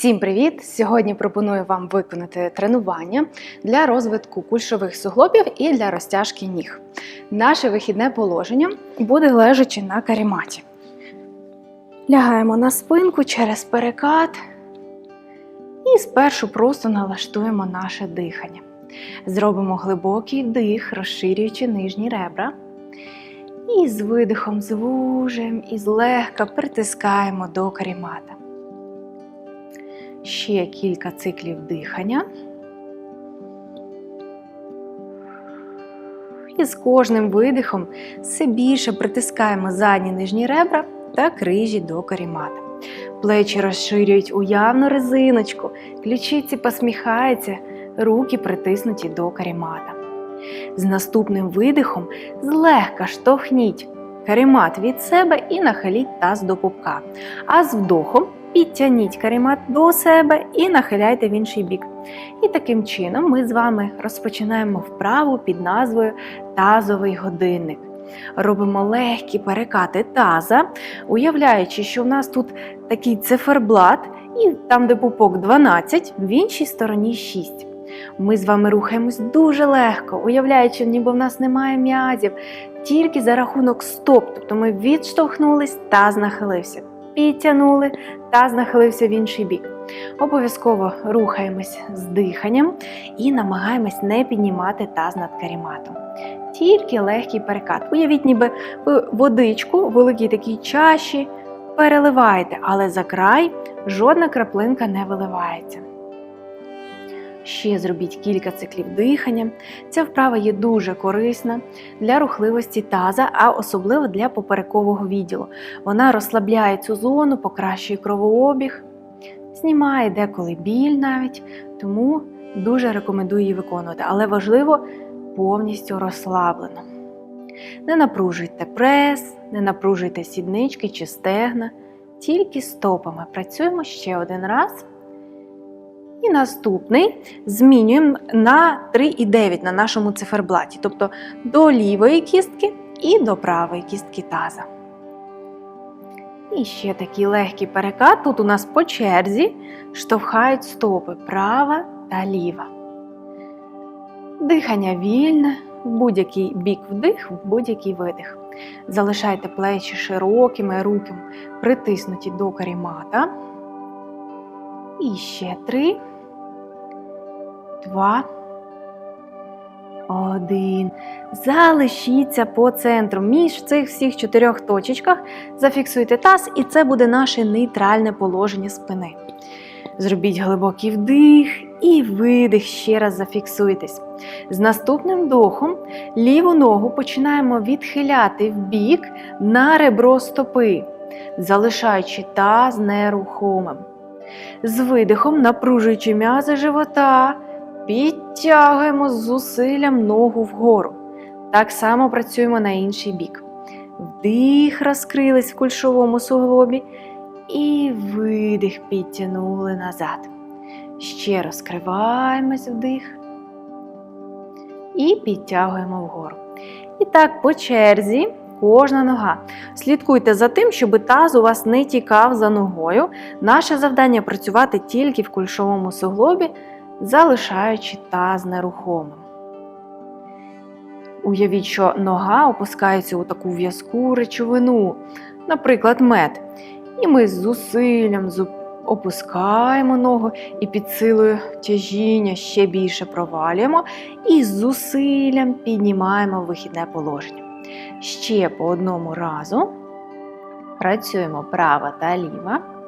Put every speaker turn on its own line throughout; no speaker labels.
Всім привіт! Сьогодні пропоную вам виконати тренування для розвитку кульшових суглобів і для розтяжки ніг. Наше вихідне положення буде лежачи на каріматі. Лягаємо на спинку через перекат і спершу просто налаштуємо наше дихання. Зробимо глибокий вдих, розширюючи нижні ребра. І з видихом звужуємо і злегка притискаємо до карімата. Ще кілька циклів дихання. І з кожним видихом все більше притискаємо задні нижні ребра та крижі до карімата. Плечі розширюють уявну резиночку, ключиці посміхаються, руки притиснуті до карімата. З наступним видихом злегка штовхніть каремат від себе і нахиліть таз до пупка. А з вдохом підтягніть каремат до себе і нахиляйте в інший бік. І таким чином ми з вами розпочинаємо вправу під назвою тазовий годинник. Робимо легкі перекати таза, уявляючи, що в нас тут такий циферблат, і там, де пупок 12, в іншій стороні 6. Ми з вами рухаємось дуже легко, уявляючи, ніби в нас немає м'язів, тільки за рахунок стоп. Тобто ми відштовхнулись, таз нахилився. Підтягнули, та знахилився в інший бік. Обов'язково рухаємось з диханням і намагаємось не піднімати таз над каріматом. Тільки легкий перекат. Уявіть, ніби водичку в великій такій чаші переливаєте, але за край жодна краплинка не виливається. Ще зробіть кілька циклів дихання. Ця вправа є дуже корисна для рухливості таза, а особливо для поперекового відділу. Вона розслабляє цю зону, покращує кровообіг, знімає деколи біль навіть, тому дуже рекомендую її виконувати. Але важливо повністю розслаблено. Не напружуйте прес, не напружуйте сіднички чи стегна, тільки стопами. Працюємо ще один раз. І наступний змінюємо на 3,9 на нашому циферблаті, тобто до лівої кістки і до правої кістки таза. І ще такий легкий перекат. Тут у нас по черзі штовхають стопи права та ліва. Дихання вільне, будь-який бік вдих, будь-який видих. Залишайте плечі широкими, руки притиснуті до карімата. І ще три, два, один. Залишіться по центру. Між цих всіх чотирьох точечках зафіксуйте таз, і це буде наше нейтральне положення спини. Зробіть глибокий вдих і видих, ще раз зафіксуйтесь. З наступним вдохом ліву ногу починаємо відхиляти в бік на ребро стопи, залишаючи таз нерухомим. З видихом, напружуючи м'язи живота, підтягуємо з зусиллям ногу вгору. Так само працюємо на інший бік. Вдих, розкрились в кульшовому суглобі. І видих підтягнули назад. Ще розкриваємось вдих. І підтягуємо вгору. І так, по черзі, кожна нога. Слідкуйте за тим, щоб таз у вас не тікав за ногою. Наше завдання працювати тільки в кульшовому суглобі, залишаючи таз нерухомим. Уявіть, що нога опускається у таку в'язку речовину, наприклад, мед. І ми з зусиллям опускаємо ногу і під силою тяжіння ще більше провалюємо, і з зусиллям піднімаємо вихідне положення. Ще по одному разу працюємо права та ліва.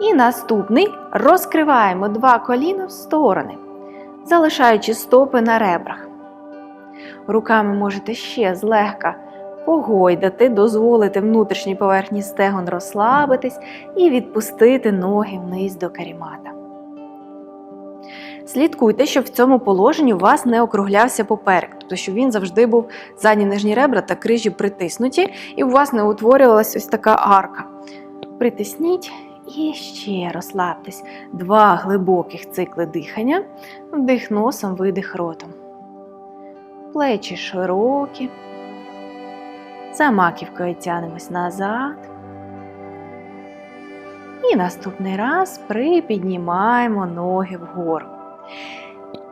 І наступний розкриваємо два коліна в сторони, залишаючи стопи на ребрах. Руками можете ще злегка погойдати, дозволити внутрішній поверхні стегон розслабитись і відпустити ноги вниз до карімата. Слідкуйте, щоб в цьому положенні у вас не округлявся поперек, тобто щоб він завжди був задні нижні ребра та крижі притиснуті, і у вас не утворювалася ось така арка. Притисніть і ще розслабтесь. Два глибоких цикли дихання. Вдих носом, видих ротом. Плечі широкі. За маківкою тянемось назад. І наступний раз припіднімаємо ноги вгору.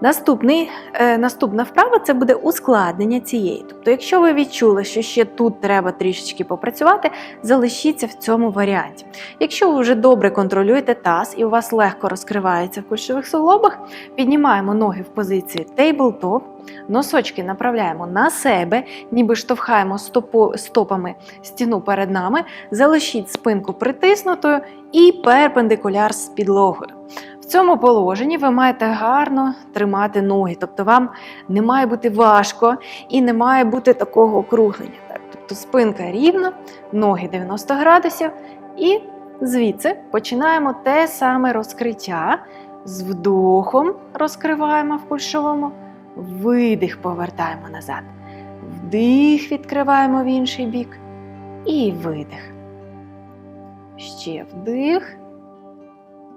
Наступний, е, наступна вправа це буде ускладнення цієї. Тобто, якщо ви відчули, що ще тут треба трішечки попрацювати, залишіться в цьому варіанті. Якщо ви вже добре контролюєте таз і у вас легко розкривається в кульшових суглобах, піднімаємо ноги в позиції тейблтоп, носочки направляємо на себе, ніби штовхаємо стопу, стопами стіну перед нами, залишіть спинку притиснутою і перпендикуляр з підлогою. В цьому положенні ви маєте гарно тримати ноги, тобто вам не має бути важко і не має бути такого округлення. Тобто спинка рівна, ноги 90 градусів, і звідси починаємо те саме розкриття. З вдохом розкриваємо в кульшовому, видих повертаємо назад. Вдих відкриваємо в інший бік і видих. Ще вдих.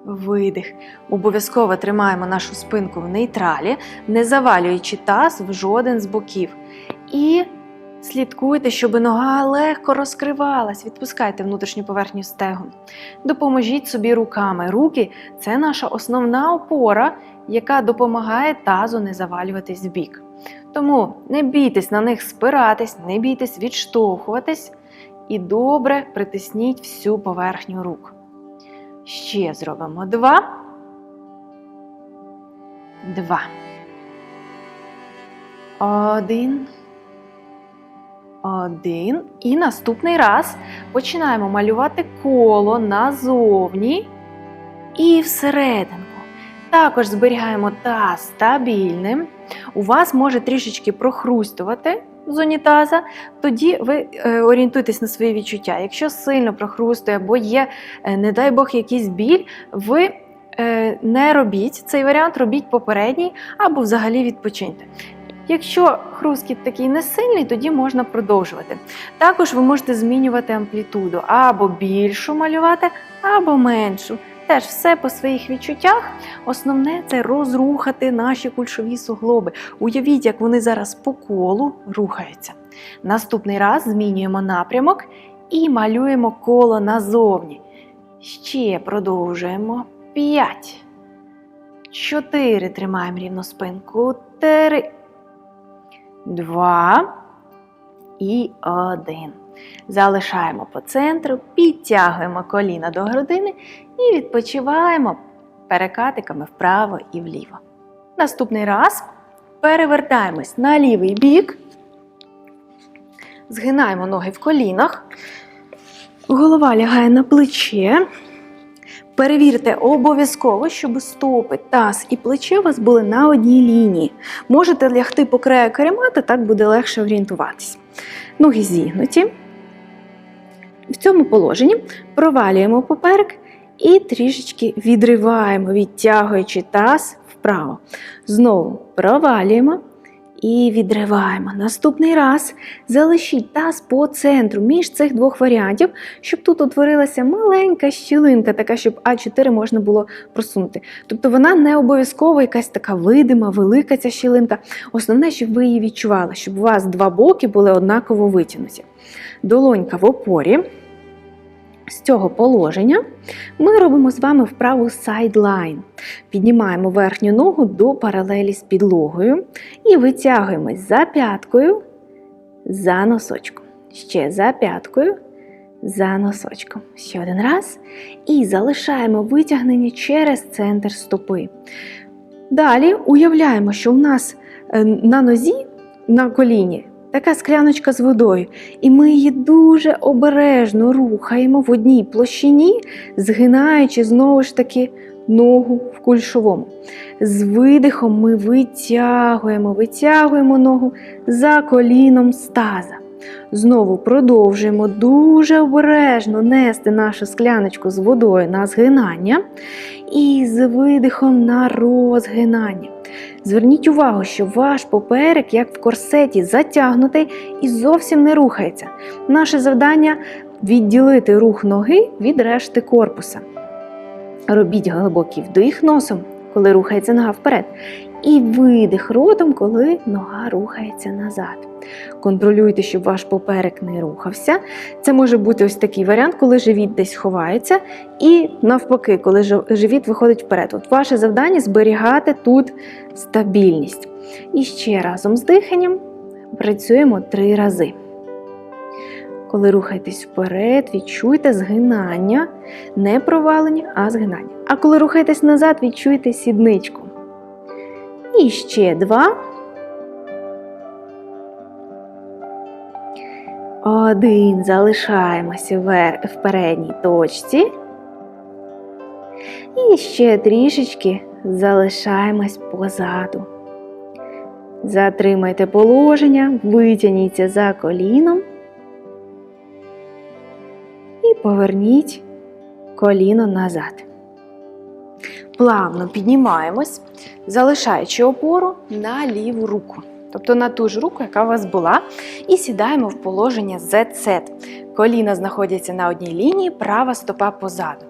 Видих. Обов'язково тримаємо нашу спинку в нейтралі, не завалюючи таз в жоден з боків. І слідкуйте, щоб нога легко розкривалась. Відпускайте внутрішню поверхню стегон. Допоможіть собі руками. Руки це наша основна опора, яка допомагає тазу не завалюватись в бік. Тому не бійтесь на них спиратись, не бійтесь відштовхуватись і добре притисніть всю поверхню рук. Ще зробимо два. Два. Один. Один. І наступний раз починаємо малювати коло назовні і всерединку. Також зберігаємо таз стабільним. У вас може трішечки прохрустувати з унітаза, тоді ви е, орієнтуйтесь на свої відчуття. Якщо сильно прохрустує або є, е, не дай Бог, якийсь біль, ви е, не робіть цей варіант, робіть попередній або взагалі відпочиньте. Якщо хрускіт такий не сильний, тоді можна продовжувати. Також ви можете змінювати амплітуду або більшу малювати, або меншу. Теж все по своїх відчуттях. Основне це розрухати наші кульшові суглоби. Уявіть, як вони зараз по колу рухаються. Наступний раз змінюємо напрямок і малюємо коло назовні. Ще продовжуємо. П'ять. Чотири. Тримаємо рівно спинку. Три. Два. І один. Залишаємо по центру, підтягуємо коліна до грудини і відпочиваємо перекатиками вправо і вліво. Наступний раз перевертаємось на лівий бік, згинаємо ноги в колінах, голова лягає на плече. Перевірте обов'язково, щоб стопи, таз і плече у вас були на одній лінії. Можете лягти по краю каремати, так буде легше орієнтуватись. Ноги зігнуті. В цьому положенні провалюємо поперек і трішечки відриваємо, відтягуючи таз вправо. Знову провалюємо і відриваємо. Наступний раз залишіть таз по центру між цих двох варіантів, щоб тут утворилася маленька щілинка, така, щоб А4 можна було просунути. Тобто вона не обов'язково якась така видима, велика ця щілинка. Основне, щоб ви її відчували, щоб у вас два боки були однаково витягнуті. Долонька в опорі. З цього положення ми робимо з вами вправу сайдлайн. Піднімаємо верхню ногу до паралелі з підлогою і витягуємось за п'яткою, за носочком. Ще за п'яткою, за носочком. Ще один раз. І залишаємо витягнення через центр стопи. Далі уявляємо, що у нас е, на нозі, на коліні така скляночка з водою, і ми її дуже обережно рухаємо в одній площині, згинаючи знову ж таки ногу в кульшовому. З видихом ми витягуємо, витягуємо ногу за коліном стаза. Знову продовжуємо дуже обережно нести нашу скляночку з водою на згинання і з видихом на розгинання. Зверніть увагу, що ваш поперек, як в корсеті, затягнутий і зовсім не рухається. Наше завдання відділити рух ноги від решти корпуса. Робіть глибокий вдих носом, коли рухається нога вперед, і видих ротом, коли нога рухається назад. Контролюйте, щоб ваш поперек не рухався. Це може бути ось такий варіант, коли живіт десь ховається, і навпаки, коли живіт виходить вперед. От ваше завдання зберігати тут стабільність. І ще разом з диханням працюємо три рази. Коли рухаєтесь вперед, відчуйте згинання, не провалення, а згинання. А коли рухаєтесь назад, відчуйте сідничку. І ще два. Один. Залишаємося вер- в передній точці. І ще трішечки залишаємось позаду. Затримайте положення, витягніться за коліном і поверніть коліно назад. Плавно піднімаємось, залишаючи опору на ліву руку, тобто на ту ж руку, яка у вас була, і сідаємо в положення ZZ. Коліна знаходяться на одній лінії, права стопа позаду.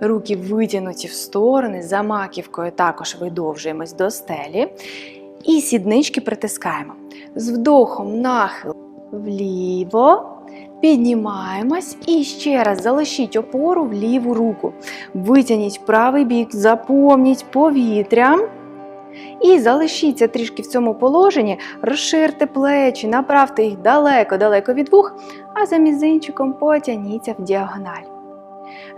Руки витягнуті в сторони, за маківкою також видовжуємось до стелі. І сіднички притискаємо. З вдохом нахил вліво. Піднімаємось і ще раз залишіть опору в ліву руку. Витягніть правий бік, заповніть повітрям. І залишіться трішки в цьому положенні, розширте плечі, направте їх далеко-далеко від вух, а за мізинчиком потягніться в діагональ.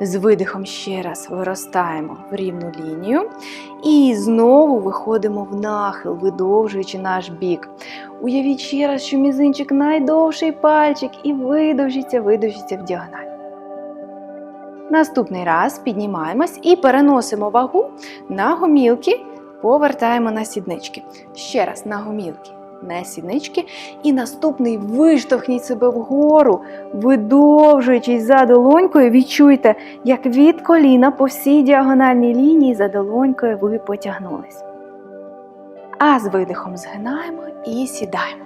З видихом ще раз виростаємо в рівну лінію і знову виходимо в нахил, видовжуючи наш бік. Уявіть ще раз, що мізинчик найдовший пальчик і видовжиться, видовжиться в діагональ. Наступний раз піднімаємось і переносимо вагу на гомілки, повертаємо на сіднички. Ще раз на гомілки, на сіднички. І наступний виштовхніть себе вгору, видовжуючись за долонькою, відчуйте, як від коліна по всій діагональній лінії за долонькою ви потягнулись. А з видихом згинаємо і сідаємо.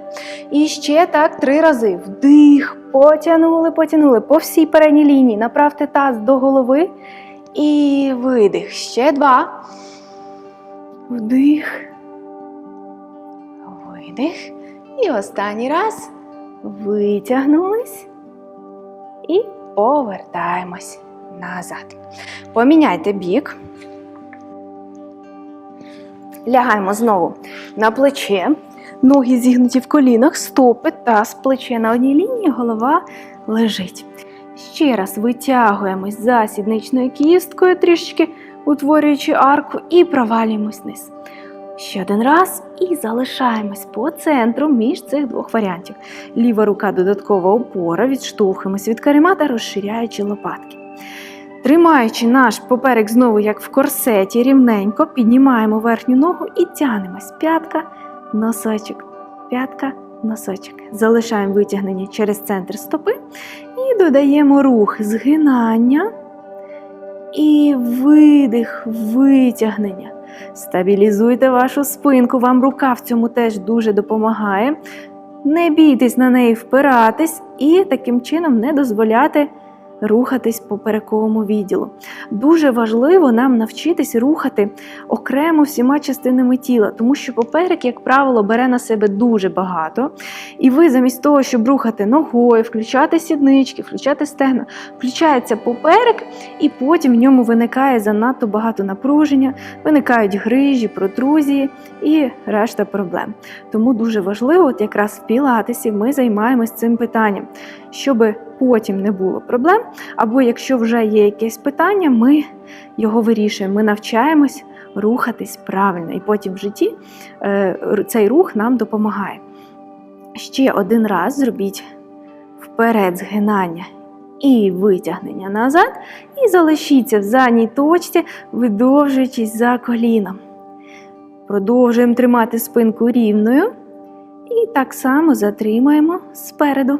І ще так три рази. Вдих, потягнули, потягнули по всій передній лінії. Направте таз до голови. І видих. Ще два. Вдих. Видих. І останній раз. Витягнулись. І повертаємось назад. Поміняйте бік. Лягаємо знову на плече, ноги зігнуті в колінах, стопи, таз, плече на одній лінії, голова лежить. Ще раз витягуємось за сідничною кісткою, трішечки утворюючи арку, і провалюємось вниз. Ще один раз і залишаємось по центру між цих двох варіантів. Ліва рука додаткова опора, відштовхуємось від каремата, розширяючи лопатки. Тримаючи наш поперек знову як в корсеті, рівненько, піднімаємо верхню ногу і тягнемось. П'ятка, носочок, п'ятка, носочок. Залишаємо витягнення через центр стопи додаємо рух згинання і видих, витягнення. Стабілізуйте вашу спинку, вам рука в цьому теж дуже допомагає. Не бійтесь на неї впиратись і таким чином не дозволяти рухатись по поперековому відділу. Дуже важливо нам навчитись рухати окремо всіма частинами тіла, тому що поперек, як правило, бере на себе дуже багато. І ви замість того, щоб рухати ногою, включати сіднички, включати стегна, включається поперек, і потім в ньому виникає занадто багато напруження, виникають грижі, протрузії і решта проблем. Тому дуже важливо, от якраз в пілатесі ми займаємось цим питанням, щоб потім не було проблем. Або якщо вже є якесь питання, ми його вирішуємо. Ми навчаємось рухатись правильно, і потім в житті е, цей рух нам допомагає. Ще один раз зробіть вперед згинання і витягнення назад, і залишіться в задній точці, видовжуючись за коліном. Продовжуємо тримати спинку рівною. І так само затримаємо спереду.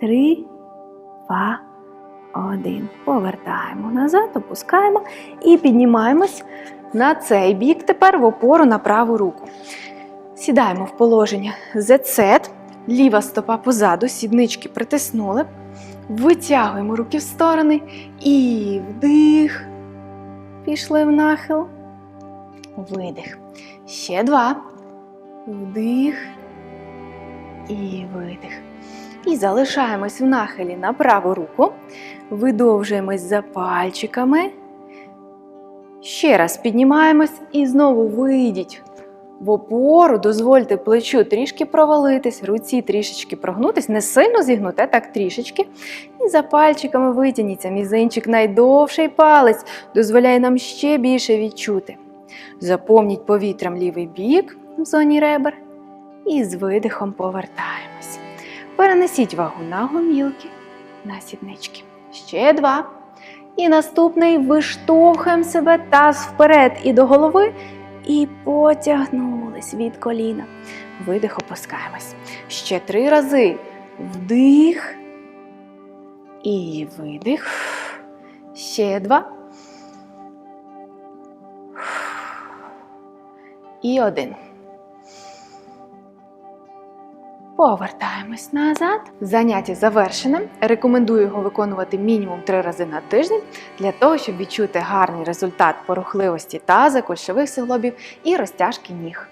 Три, два, один. Повертаємо назад, опускаємо і піднімаємось на цей бік тепер в опору на праву руку. Сідаємо в положення ZZ, ліва стопа позаду, сіднички притиснули. Витягуємо руки в сторони і вдих. Пішли в нахил. Видих. Ще два. Вдих. І видих. І залишаємось в нахилі на праву руку. Видовжуємось за пальчиками. Ще раз піднімаємось і знову вийдіть в опору, дозвольте плечу трішки провалитись, руці трішечки прогнутись, не сильно зігнути, а так трішечки. І за пальчиками витягніться. Мізинчик найдовший палець дозволяє нам ще більше відчути. Заповніть повітрям лівий бік в зоні ребер і з видихом повертаємось. Перенесіть вагу на гомілки, на сіднички. Ще два. І наступний виштовхуємо себе таз вперед і до голови. І потягнулись від коліна. Видих, опускаємось. Ще три рази. Вдих. І видих. Ще два. І один. Повертаємось назад. Заняття завершене. Рекомендую його виконувати мінімум три рази на тиждень для того, щоб відчути гарний результат по рухливості таза, кульшових суглобів і розтяжки ніг.